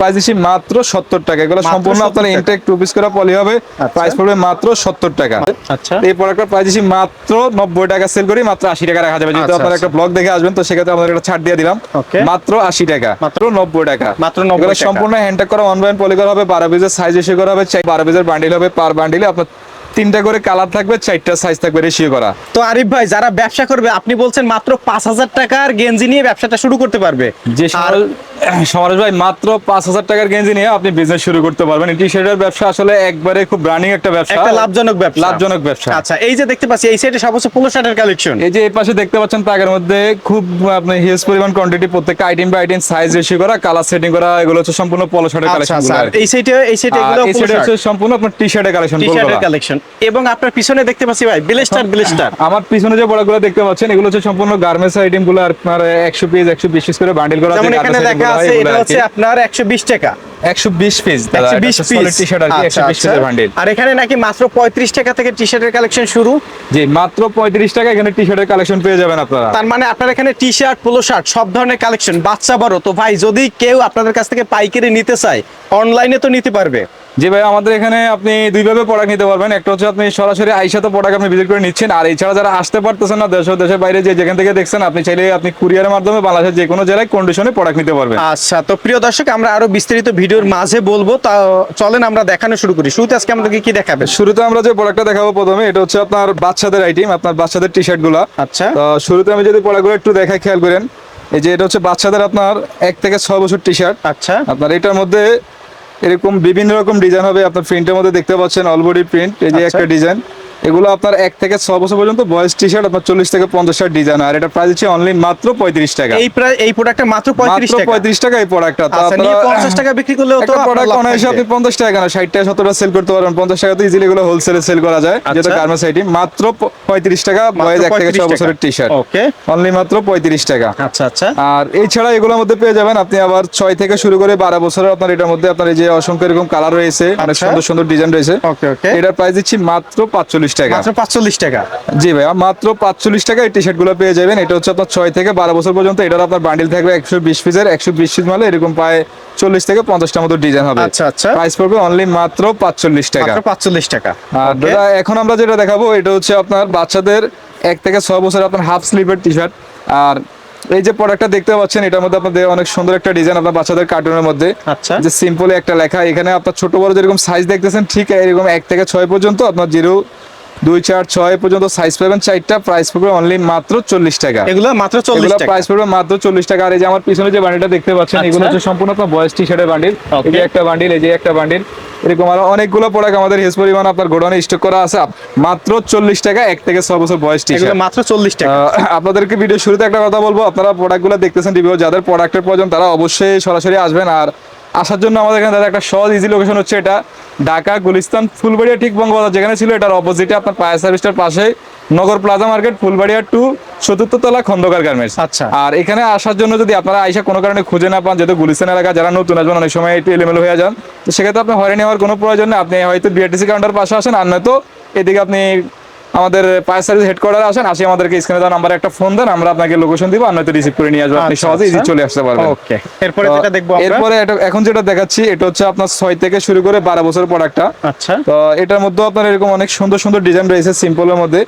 Price মাত্র সত্তর টাকা। এগুলো সম্পূর্ণ আপনার ইনটেক টু পিস করে পলি হবে। প্রাইস পড়বে মাত্র সত্তর টাকা। আচ্ছা। এই প্রোডাক্টের প্রাইস দিচ্ছি মাত্র নব্বই টাকা সেল করি মাত্র আশি টাকা রাখা যাবে। যেহেতু আপনারা আপনার আচ্ছা। একটা ব্লগ দেখে আসবেন তো সেক্ষেত্রে আমাদের একটা ছাড় দিয়ে দিলাম। মাত্র আশি টাকা। মাত্র নব্বই টাকা। মাত্র নব্বই সম্পূর্ণ হ্যান্ডটেক করা অনলাইন পলি করা হবে বারো পিসের সাইজ এসে করা হবে বারো পিসের বান্ডিল হবে পার বান্ডিলে আপনার তিনটা করে কালার থাকবে চারটা সাইজ থাকবে রেশিও করা। তো আরিফ ভাই যারা ব্যবসা করবে আপনি বলছেন মাত্র পাঁচ হাজার টাকার গেঞ্জি নিয়ে ব্যবসাটা শুরু করতে পারবে। যে সমাজ ভাই মাত্র পাঁচ হাজার টাকার গেঞ্জি নিয়ে আপনি বিজনেস শুরু করতে পারবেন। টি শার্টের ব্যবসা আসলে একবারে খুব রানিং একটা ব্যবসা। একটা লাভজনক ব্যবসা। লাভজনক ব্যবসা। আচ্ছা এই যে দেখতে পাচ্ছি এই সাইডে সর্বোচ্চ পোলো শার্টের কালেকশন এই যে এই পাশে দেখতে পাচ্ছেন তাগের মধ্যে খুব আপনি হিউজ পরিমাণ কোয়ান্টিটি প্রত্যেকটা item by item size ratio করা কালার সেটিং করা এগুলো হচ্ছে সম্পূর্ণ পলো শার্টের কালেকশন এই সাইডে এই সাইডে এগুলো হচ্ছে সম্পূর্ণ আপনার টি শার্টের কালেকশন টি। শার্টের কালেকশন এবং আপনার পিছনে দেখতে পাচ্ছি ভাই ব্লেস্টার ব্লেস্টার। আমার পিছনে যে বড়গুলো দেখতে পাচ্ছেন এগুলো হচ্ছে সম্পূর্ণ গার্মেন্টস আইটেমগুলো আপনার একশো পিস একশো বিশ পিস করে বান্ডিল করা যেমন এখানে দেখা আছে এটা হচ্ছে আপনার একশো বিশ টাকা। একশো বিশ পিস একশো বিশ পিস টি শার্ট আর কি একশো বিশ পিসের বান্ডিল আর এখানে নাকি মাত্র পঁয়ত্রিশ টাকা থেকে টি শার্টের কালেকশন শুরু। জি মাত্র পঁয়ত্রিশ টাকা এখানে টি শার্টের কালেকশন পেয়ে যাবেন আপনারা। তার মানে আপনার এখানে টি শার্ট পোলো শার্ট সব ধরনের কালেকশন বাচ্চা বড়। তো ভাই যদি কেউ আপনাদের কাছ থেকে পাইকারি নিতে চায় অনলাইনে তো নিতে পারবে। জি ভাই আমাদের এখানে আপনি দুইভাবে প্রোডাক্ট নিতে পারবেন। একটা হচ্ছে আপনি সরাসরি আইসা তো প্রোডাক্ট আপনি ভিজিট করে নিচ্ছেন। আর এছাড়া যারা আসতে পারতেছেন না দেশ দেশের বাইরে যে যেখান থেকে দেখছেন আপনি চাইলে আপনি কুরিয়ারের মাধ্যমে বাংলাদেশের যে কোনো জেলায় কন্ডিশনে প্রোডাক্ট নিতে পারবেন। আচ্ছা তো প্রিয় দর্শক আমরা আরও বিস্তারিত ভিডিওর মাঝে বলব। তা চলেন আমরা দেখানো শুরু করি। শুরুতে আজকে আমাদেরকে কি দেখাবে? শুরুতে আমরা যে প্রোডাক্টটা দেখাবো প্রথমে এটা হচ্ছে আপনার বাচ্চাদের আইটেম আপনার বাচ্চাদের টি শার্টগুলা। আচ্ছা। তো শুরুতে আমি যদি প্রোডাক্টগুলো একটু দেখাই খেয়াল করেন। এই যে এটা হচ্ছে বাচ্চাদের আপনার এক থেকে ছয় বছর টি শার্ট আচ্ছা। আপনার এটার মধ্যে এরকম বিভিন্ন রকম ডিজাইন হবে আপনার প্রিন্টের মধ্যে দেখতে পাচ্ছেন অলবডি প্রিন্ট এই যে আচ্ছা। একটা ডিজাইন এগুলো আপনার এক থেকে ছ বছর পর্যন্ত বয়স টি শার্ট আপনার চল্লিশ থেকে পঞ্চাশ ষাট ডিজাইন আর এটা প্রাইস হচ্ছে অনলি মাত্র পঁয়ত্রিশ টাকা। এই প্রায় এই প্রোডাক্টটা মাত্র পঁয়ত্রিশ টাকা। পঁয়ত্রিশ টাকা এই প্রোডাক্টটা তো আচ্ছা পঞ্চাশ টাকা বিক্রি করলেও তো প্রোডাক্ট অনায়াসে আপনি পঞ্চাশ টাকা কেন? ষাট টাকা সত্তর টাকা সেল করতে পারবেন। পঞ্চাশ টাকা তো ইজিলি এগুলো হোলসেলে সেল করা যায়। আচ্ছা। গার্মেন্টস আইটেম মাত্র পঁয়ত্রিশ টাকা বয়স এক থেকে ছ বছরের টি শার্ট ওকে অনলি মাত্র পঁয়ত্রিশ টাকা। আচ্ছা আচ্ছা। আর এছাড়া এগুলোর মধ্যে পেয়ে যাবেন আপনি আবার ছয় থেকে শুরু করে বারো বছরের আপনার এটার মধ্যে আপনার এই যে অসংখ্য এরকম কালার রয়েছে অনেক আচ্ছা। সুন্দর সুন্দর ডিজাইন রয়েছে। এটার প্রাইস দিচ্ছি মাত্র পাঁচচল্লিশ টাকা। মাত্র পাঁচচল্লিশ টাকা। জি মাত্র পাঁচচল্লিশ টাকা এই টি পেয়ে যাবেন। এটা হচ্ছে আপনার ছয় থেকে বারো বছর পর্যন্ত। এটার আপনার বান্ডিল থাকবে একশো বিশ পিসের একশো বিশ পিস মালে। এরকম প্রায় চল্লিশ থেকে পঞ্চাশটা মতো ডিজাইন হবে। আচ্ছা, আচ্ছা। প্রাইস পড়বে অনলি মাত্র পাঁচচল্লিশ টাকা। পাঁচচল্লিশ টাকা। আর দাদা এখন আমরা যেটা দেখাবো এটা হচ্ছে আপনার বাচ্চাদের এক থেকে ছয় বছর আপনার হাফ স্লিভের টি শার্ট আর এই যে প্রোডাক্টটা দেখতে পাচ্ছেন এটার মধ্যে আপনাদের অনেক সুন্দর একটা ডিজাইন আপনার বাচ্চাদের কার্টুনের মধ্যে। আচ্ছা। যে সিম্পলি একটা লেখা। এখানে আপনার ছোট বড় যেরকম সাইজ দেখতেছেন ঠিক এরকম এক থেকে ছয় পর্যন্ত আপনার জিরো দুই চার ছয় পর্যন্ত সাইজ পাবেন চারটা প্রাইস পড়বে অনলি মাত্র চল্লিশ টাকা। এগুলো মাত্র চল্লিশ টাকা। প্রাইস পড়বে মাত্র চল্লিশ টাকা। আর এই যে আমার পিছনে যে বান্ডিলটা দেখতে পাচ্ছেন এগুলো আচ্ছা। হচ্ছে সম্পূর্ণ আপনার বয়স টি শার্টের বান্ডিল এই যে একটা বান্ডিল এই যে একটা বান্ডিল এরকম আরও অনেকগুলো প্রোডাক্ট আমাদের হিউজ পরিমাণ আপনার গোডাউনে স্টক করা আছে। মাত্র চল্লিশ টাকা এক থেকে ছ বছর বয়স টি মাত্র চল্লিশ টাকা। আপনাদেরকে ভিডিও শুরুতে একটা কথা বলব আপনারা প্রোডাক্টগুলো দেখতেছেন রিভিউ যাদের প্রোডাক্টের প্রয়োজন তারা অবশ্যই সরাসরি আসবেন। আর আসার জন্য আমাদের এখানে দাদা একটা সহজ ইজি লোকেশন হচ্ছে এটা। ঢাকা গুলিস্তান ফুলবাড়িয়া ঠিক বঙ্গবাজার যেখানে ছিল এটার অপোজিটে আপনার ফায়ার সার্ভিসটার পাশে নগর প্লাজা মার্কেট ফুলবাড়িয়া টু চতুর্থ তলা খন্দকার গার্মেন্টস আচ্ছা। আর এখানে আসার জন্য যদি আপনারা আইসা কোনো কারণে খুঁজে না পান যেহেতু গুলিস্তান এলাকা যারা নতুন আসবেন অনেক সময় একটু এলোমেলো হয়ে যান তো সেক্ষেত্রে আপনি হয়রানি হওয়ার কোনো প্রয়োজন নেই। আপনি হয়তো বিআরটিসি কাউন্টার পাশে আসেন আর নয়তো এদিকে আপনি আমাদের পায় সার্ভিস হেডকোয়ার্টারে আসেন আসি আমাদেরকে স্ক্রিনে দেওয়া নাম্বারে একটা ফোন দেন আমরা আপনাকে লোকেশন দিব আর নয়তো রিসিভ করে নিয়ে আসব আপনি আচ্ছা, সহজে ইজি আচ্ছা। চলে আসতে পারবেন। ওকে এরপরে যেটা দেখব আমরা? এরপরে এটা- এখন যেটা দেখাচ্ছি এটা হচ্ছে আপনার ছয় থেকে শুরু করে বারো বছর প্রোডাক্টটা আচ্ছা। তো এটার মধ্যে আপনার এরকম অনেক সুন্দর সুন্দর ডিজাইন রয়েছে সিম্পলের মধ্যে।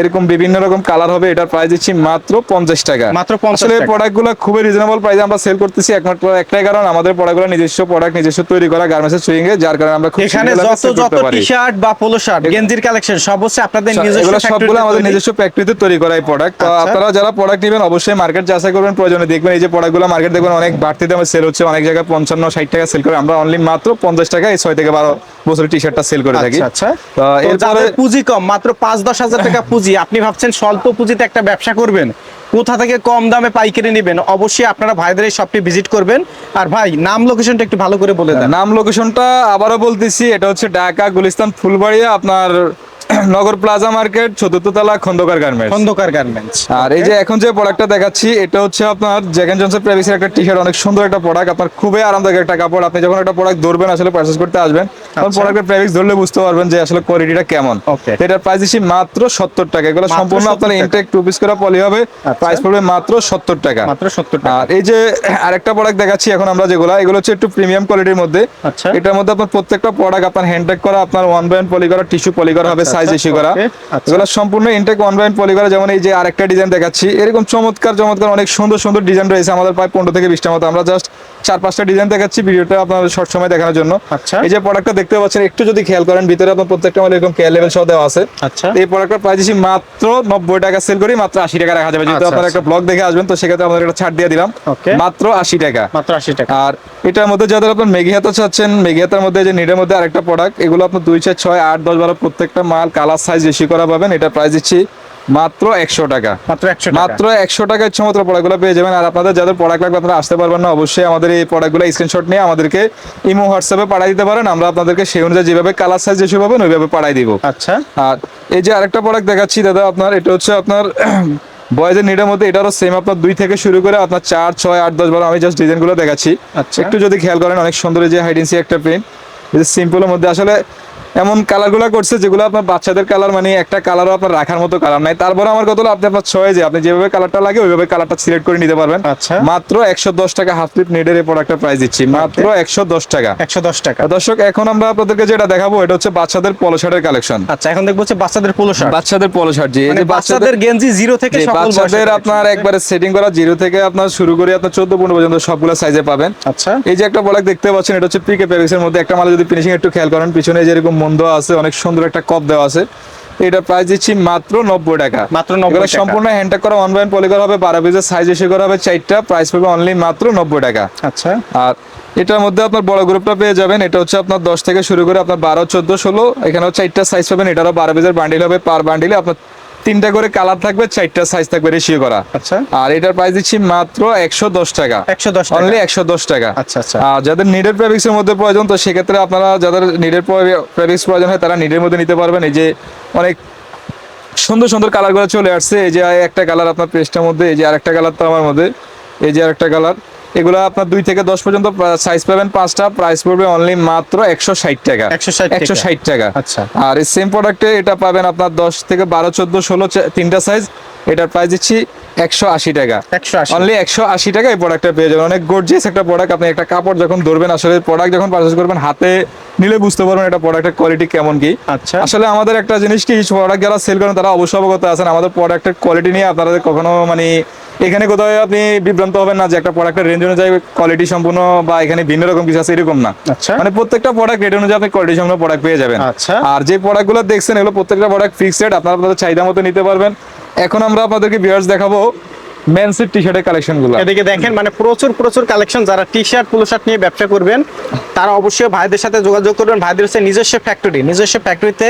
এরকম বিভিন্ন রকম কালার হবে এটার প্রাইস দিচ্ছি মাত্র পঞ্চাশ টাকা। মাত্র 50 আসলে টাকা। প্রোডাক্টগুলো খুবই রিজনেবল প্রাইসে আমরা সেল করতেছি একমাত্র একটাই কারণ আমাদের প্রোডাক্টগুলো নিজস্ব প্রোডাক্ট নিজস্ব তৈরি করা গার্মেন্টসের সুইং এ যার কারণে আমরা এখানে যত যত টি শার্ট বা পোলো শার্ট গেঞ্জির কালেকশন সব হচ্ছে আপনাদের নিজস্ব এগুলো সবগুলো আমাদের নিজস্ব ফ্যাক্টরিতে তৈরি করা এই প্রোডাক্ট তো আচ্ছা। আপনারা যারা প্রোডাক্ট নেবেন অবশ্যই মার্কেট যাচাই করবেন প্রয়োজনে দেখবেন এই যে প্রোডাক্টগুলো মার্কেট দেখবেন অনেক বাড়তি দামে সেল হচ্ছে অনেক জায়গায় পঞ্চান্ন ষাট টাকা সেল করে আমরা অনলি মাত্র পঞ্চাশ টাকা এই ছয় থেকে বারো বছরের টি শার্টটা সেল করে থাকি। আচ্ছা আচ্ছা। এরপরে পুঁজি কম মাত্র পাঁচ দশ হাজার টাকা পুঁজি আপনি ভাবছেন স্বল্প পুঁজিতে একটা ব্যবসা করবেন কোথা থেকে কম দামে পাইকারি নেবেন? অবশ্যই আপনারা ভাইদের এই শপটি ভিজিট করবেন। আর ভাই নাম লোকেশনটা একটু ভালো করে বলে দেন। নাম লোকেশনটা আবারও বলতেছি এটা হচ্ছে ঢাকা গুলিস্তান ফুলবাড়িয়া আপনার নগর প্লাজা মার্কেট চতুর্থ তলা খন্দকার গার্মেন্টস খন্দকার গার্মেন্টস আর এই যে এখন যে প্রোডাক্টটা দেখাচ্ছি এটা হচ্ছে আপনার জ্যাকেন জনসন প্রেভিসের একটা টি শার্ট অনেক সুন্দর একটা প্রোডাক্ট আপনার খুবই আরামদায়ক একটা কাপড়। আপনি যখন একটা প্রোডাক্ট ধরবেন আসলে পারচেস করতে আসবেন। তখন আচ্ছা। প্রোডাক্টের প্রেভিক্স ধরলে বুঝতে পারবেন যে আসলে কোয়ালিটিটা কেমন. তো এটার প্রাইস দিচ্ছি মাত্র সত্তর টাকা। এগুলো সম্পূর্ণ আপনার ইনটেক টু পিস করে পলি হবে। আচ্ছা। প্রাইস পড়বে মাত্র সত্তর টাকা। মাত্র সত্তর টাকা। আর এই যে আরেকটা প্রোডাক্ট দেখাচ্ছি এখন আমরা যেগুলো এগুলো হচ্ছে একটু প্রিমিয়াম কোয়ালিটির মধ্যে। আচ্ছা। এটার মধ্যে আপনার প্রত্যেকটা প্রোডাক্ট আপনার হ্যান্ডটেক করা আপনার ওয়ান বাই ওয়ান পলি করা টিস্যু পলি করা হবে আচ্ছা, সাইজ ইস্যু করা। আচ্ছা। এগুলো সম্পূর্ণ ইনটেক ওয়ান বাই পলি করা যেমন এই যে আরেকটা ডিজাইন দেখাচ্ছি এরকম চমৎকার চমৎকার অনেক সুন্দর সুন্দর ডিজাইন রয়েছে আমাদের প্রায় পনেরো থেকে বিশটা মতো। আমরা জাস্ট চার পাঁচটা ডিজাইন দেখাচ্ছি ভিডিওটা আপনার শর্ট সময় দেখানোর জন্য। আচ্ছা। এই যে প্রোডাক্টটা দেখতে পাচ্ছেন একটু যদি খেয়াল করেন ভিতরে আপনার প্রত্যেকটা মানে এরকম কেয়ার লেভেল সহ দেওয়া আছে। আচ্ছা। এই প্রোডাক্টটা প্রাইস দিচ্ছি মাত্র নব্বই টাকা সেল করি মাত্র আশি টাকা রাখা যাবে। যেহেতু আচ্ছা, আপনার আচ্ছা। একটা ব্লগ দেখে আসবেন তো সেক্ষেত্রে আমাদের একটা ছাড় দিয়ে দিলাম। মাত্র আশি টাকা। মাত্র আশি টাকা। আর এটার মধ্যে যাদের আপনার মেগি হাতা চাচ্ছেন মেগি হাতার মধ্যে যে নিডের মধ্যে আরেকটা প্রোডাক্ট এগুলো আপনার দুই চার ছয় আট দশ বারো প্রত্যেকটা মাল কালার সাইজ বেশি করা পাবেন এটা প্রাইস দিচ্ছি মাত্র একশো টাকা। মাত্র একশো মাত্র একশো টাকা ইচ্ছে মতো প্রোডাক্টগুলো পেয়ে যাবেন। আর আপনাদের যাদের প্রোডাক্ট লাগবে আপনারা আসতে পারবেন না অবশ্যই আমাদের এই প্রোডাক্টগুলো স্ক্রিনশট নিয়ে আমাদেরকে ইমো হোয়াটসঅ্যাপে পাঠিয়ে দিতে পারেন। আমরা আপনাদেরকে সেই অনুযায়ী যেভাবে কালার সাইজ যেসব পাবেন ওইভাবে পাঠিয়ে দিব। আচ্ছা। আর এই যে আরেকটা প্রোডাক্ট দেখাচ্ছি দাদা আপনার এটা হচ্ছে আপনার বয়েজের নিডের মধ্যে এটারও সেম আপনার দুই থেকে শুরু করে আপনার চার ছয় আট দশ বারো আমি জাস্ট ডিজাইনগুলো দেখাচ্ছি। আচ্ছা। একটু যদি খেয়াল করেন অনেক সুন্দর এই যে হাইডেন্সি একটা প্রিন্ট সিম্পলের মধ্যে আসলে এমন কালারগুলো করছে যেগুলো আপনার বাচ্চাদের কালার মানে একটা কালারও আপনার রাখার মতো কালার নাই। তারপরে আমার কথা হলো আপনি আপনার ছয় যে আপনি যেভাবে কালারটা লাগে ওইভাবে কালারটা সিলেক্ট করে নিতে পারবেন। আচ্ছা। মাত্র একশো দশ টাকা হাফ স্লিপ নেটের এই প্রোডাক্টের প্রাইস দিচ্ছি। মাত্র একশো দশ টাকা। একশো দশ টাকা। দর্শক এখন আমরা আপনাদেরকে যেটা দেখাবো এটা হচ্ছে বাচ্চাদের পলো শার্টের কালেকশন আচ্ছা এখন দেখব হচ্ছে বাচ্চাদের পোলো শার্ট বাচ্চাদের পলো শার্ট জি। মানে যে বাচ্চাদের গেঞ্জি জিরো থেকে বাচ্চাদের আপনার একবারে সেটিং করা জিরো থেকে আপনার শুরু করে আপনার চোদ্দ পনেরো পর্যন্ত সবগুলো সাইজে পাবেন। আচ্ছা। এই যে একটা প্রোডাক্ট দেখতে পাচ্ছেন এটা হচ্ছে পিকে প্যারিক্সের মধ্যে। একটা মালে যদি ফিনিশিং একটু খেয়াল করেন পিছনে যেরকম মন্দ আছে অনেক সুন্দর একটা কপ দেওয়া আছে। এটা প্রাইস দিচ্ছি মাত্র নব্বই টাকা। মাত্র নব্বই টাকা। সম্পূর্ণ হ্যান্ডটা করা অন বাইন পলিকর হবে বারো পিসের সাইজ এসে করা হবে চারটা প্রাইস পাবে অনলি মাত্র নব্বই টাকা। আচ্ছা। আর এটার মধ্যে আপনার বড় গ্রুপটা পেয়ে যাবেন এটা হচ্ছে আপনার দশ থেকে শুরু করে আপনার বারো চোদ্দ ষোলো এখানেও চারটা সাইজ পাবেন এটারও বারো পিসের বান্ডিল হবে পার বান্ডিলে আপনার তিনটা করে কালার থাকবে চারটা সাইজ থাকবে রেশিও করা। আচ্ছা। আর এটার প্রাইস দিচ্ছি মাত্র একশো দশ টাকা। একশো দশ অনলি একশো দশ টাকা। আচ্ছা আচ্ছা। আর যাদের নিডের প্রেভিক্সের মধ্যে প্রয়োজন তো সেক্ষেত্রে আপনারা যাদের নিডের প্রেভিক্স প্রয়োজন হয় তারা নিডের মধ্যে নিতে পারবেন। এই যে অনেক সুন্দর সুন্দর কালারগুলো চলে আসছে। এই যে একটা কালার আপনার পেস্টের মধ্যে এই যে আরেকটা কালার তো আমার মধ্যে। এই যে আরেকটা কালার এগুলো আপনার দুই থেকে দশ পর্যন্ত সাইজ পাবেন পাঁচটা প্রাইস পড়বে অনলি মাত্র একশো ষাট টাকা। 160 একশো ষাট টাকা। আচ্ছা। আর এই সেম প্রোডাক্টে এটা পাবেন আপনার দশ থেকে বারো চোদ্দ ষোলো তিনটা সাইজ এটার প্রাইস দিচ্ছি একশো আশি টাকা। একশো আশি। অনলি একশো আশি টাকা এই প্রোডাক্টটা পেয়ে যাবেন। অনেক গর্জিয়াস একটা প্রোডাক্ট আপনি একটা কাপড় যখন ধরবেন আসলে প্রোডাক্ট যখন পারচেস করবেন হাতে নিলে বুঝতে পারবেন এটা প্রোডাক্টের কোয়ালিটি কেমন কি। আচ্ছা। আসলে আমাদের একটা জিনিস কি প্রোডাক্ট যারা সেল করেন তারা অবশ্যই অবগত আছেন আমাদের প্রোডাক্টের কোয়ালিটি নিয়ে আপনারা কখনো মানে এখানে কোথাও আপনি বিভ্রান্ত হবেন না যে একটা প্রোডাক্টের রেঞ্জ অনুযায়ী কোয়ালিটি সম্পূর্ণ বা এখানে ভিন্ন রকম কিছু আছে এরকম না। আচ্ছা। মানে প্রত্যেকটা প্রোডাক্ট রেট অনুযায়ী আপনি কোয়ালিটি সম্পূর্ণ প্রোডাক্ট পেয়ে যাবেন। আচ্ছা। আর যে প্রোডাক্টগুলো দেখছেন এগুলো প্রত্যেকটা প্রোডাক্ট ফিক্সড আপনারা আপনাদের চাহিদা মতো নিতে পারবেন। এখন আমরা আপনাদেরকে ভিউয়ার্স দেখাবো মেন্সের টি শার্টের কালেকশনগুলো এদিকে দেখেন মানে প্রচুর প্রচুর কালেকশন যারা টি শার্ট পোলো শার্ট নিয়ে ব্যবসা করবেন, তারা অবশ্যই ভাইদের সাথে যোগাযোগ করবেন। ভাইদের হচ্ছে নিজস্ব ফ্যাক্টরি নিজস্ব ফ্যাক্টরিতে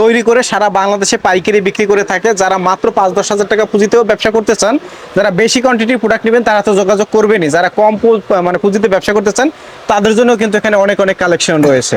তৈরি করে সারা বাংলাদেশে পাইকারি বিক্রি করে থাকে। যারা মাত্র পাঁচ, দশ হাজার টাকা পুঁজিতেও ব্যবসা করতে চান, যারা বেশি কোয়ান্টিটির প্রোডাক্ট নেবেন, তারা তো যোগাযোগ করবেনই। যারা কম মানে পুঁজিতে ব্যবসা করতে চান, তাদের জন্য কিন্তু এখানে অনেক অনেক কালেকশন রয়েছে।